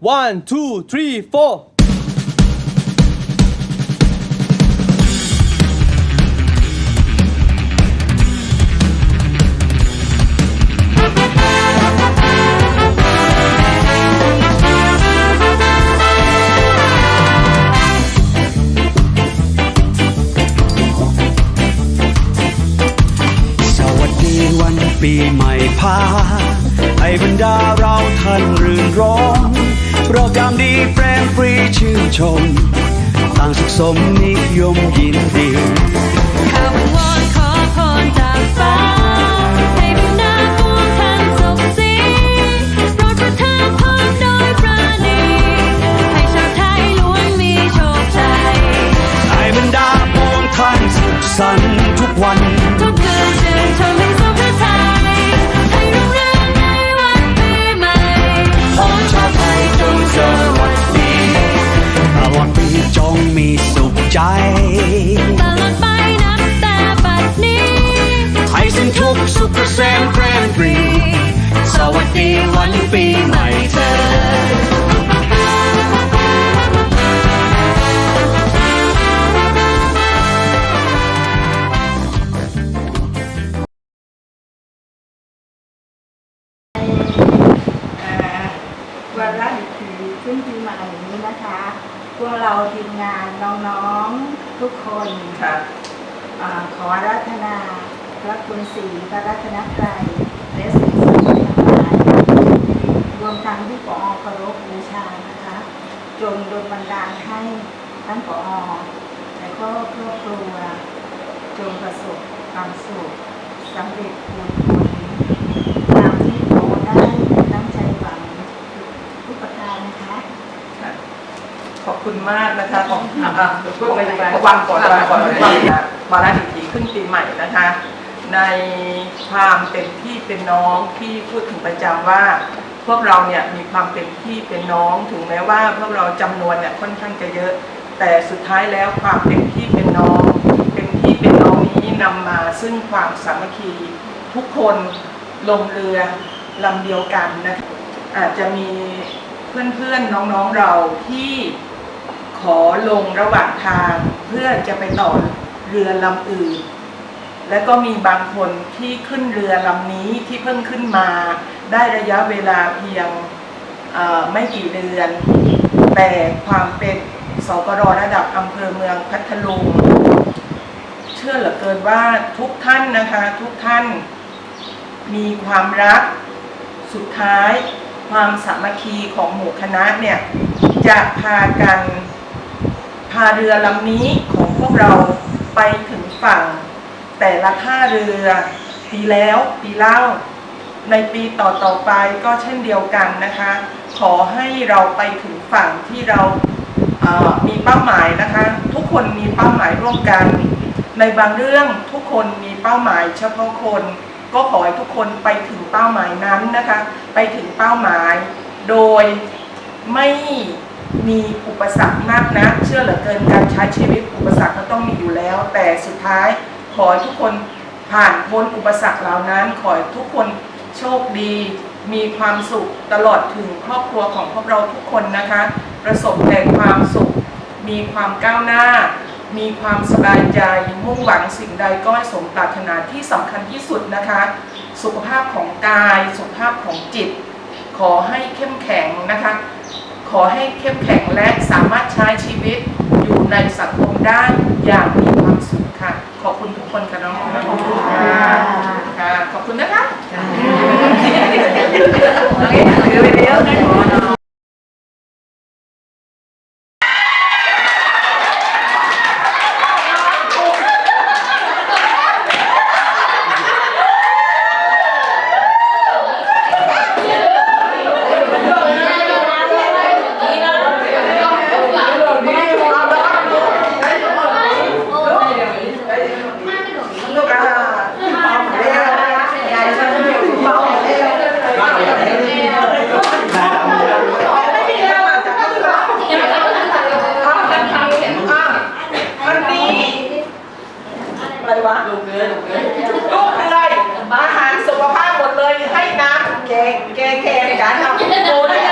One, two, three, four. สวัสดีวันปีใหม่พา ให้บรรดาเราท่านรื่นรมโปรแกรมดีแฟรมฟรีชื่นชม ต่างสุขสมนิยมยินดีคำวอนขอพรจากฟ้าให้บรรดาปวงท่านสุขสีโปรดประทานพรโดยปราณีให้ชาวไทยล้วนมีโชคชัยให้บรรดาปวงท่านสุขสันต์ทุกวันทุกคืน วันละหนึ่งทีขึ้นปีใหม่นี้นะคะ พวกเราทีมงานน้องๆทุกคนอาขออารัธนาพระคุณศรีพระรัตนตรัยและสิ่งศักดิ์สิทธิ์ทั้งหลายรวมทั้งที่ปอเคารพบูชานะคะ จงโดนบันดาลให้ท่านปอและก็ครอบครัวจงประสบความสุขสำเร็จผลผล ตามที่โตได้ตั้งใจหวังทุกประการนะคะ ขอบ คุณมากนะคะของอะอะเดี๋ยวพูดไปไปวางก่อนวางก่อนวางก่อนมาลาดิถีขึ้นปีใหม่นะคะ ในความเป็นพี่เป็นน้องที่พูดถึงประจำว่า พวกเราเนี่ยมีความเป็นพี่เป็นน้องถึงแม้ว่าพวกเราจำนวนเนี่ยค่อนข้างจะเยอะ แต่สุดท้ายแล้วความเป็นพี่เป็นน้อง เป็นพี่เป็นน้องนี้นำมาซึ่งความสามัคคีทุกคนลงเรือลำเดียวกันนะอาจจะมีเพื่อนๆ น้องๆ เราที่ ขอลงระหว่างทางเพื่อจะไปต่อเรือลำอื่น และก็มีบางคนที่ขึ้นเรือลำนี้ที่เพิ่งขึ้นมา ได้ระยะเวลาเพียงไม่กี่เดือน แต่ความเป็นสกรระดับอำเภอเมืองพัทลุงเชื่อเหลือเกินว่าทุกท่านนะคะทุกท่านมีความรักสุดท้ายความสามัคคีของหมู่คณะเนี่ยจะพากัน พาเรือลำนี้ของพวกเราไปถึงฝั่ง แต่ละท่าเรือปีแล้วปีเล่า ในปีต่อต่อๆไปก็เช่นเดียวกันนะคะ ขอให้เราไปถึงฝั่งที่เราเอ่อมีเป้าหมายนะคะ ทุกคนมีเป้าหมายร่วมกัน ในบางเรื่องทุกคนมีเป้าหมายเฉพาะคน ก็ขอให้ทุกคนไปถึงเป้าหมายนั้นนะคะ ไปถึงเป้าหมาย โดยไม่ มีอุปสรรคมากนะเชื่อเหลือเกินการใช้ชีวิตอุปสรรคก็ต้องมีอยู่แล้ว แต่สุดท้ายขอให้ทุกคนผ่านพ้นอุปสรรคเหล่านั้น ขอให้ทุกคนโชคดี มีความสุขตลอดถึงครอบครัวของพวกเราทุกคนนะคะ ประสบแต่ความสุข มีความก้าวหน้า มีความสบายใจมุ่งหวังสิ่งใดก็ให้สมปรารถนาที่สำคัญที่สุดนะคะ สุขภาพของกาย สุขภาพของจิต ขอให้เข้มแข็งนะคะ อให้เข้มแข็งและสามารถใช้ชีวิตอยู่ในสังคมได้อย่างมีความสุขค่ะ ขอบคุณทุกคนค่ะน้องขอบคุณค่ะค่ะขอบคุณนะคะเดี๋ยวเดี๋ยว งกันอะโดน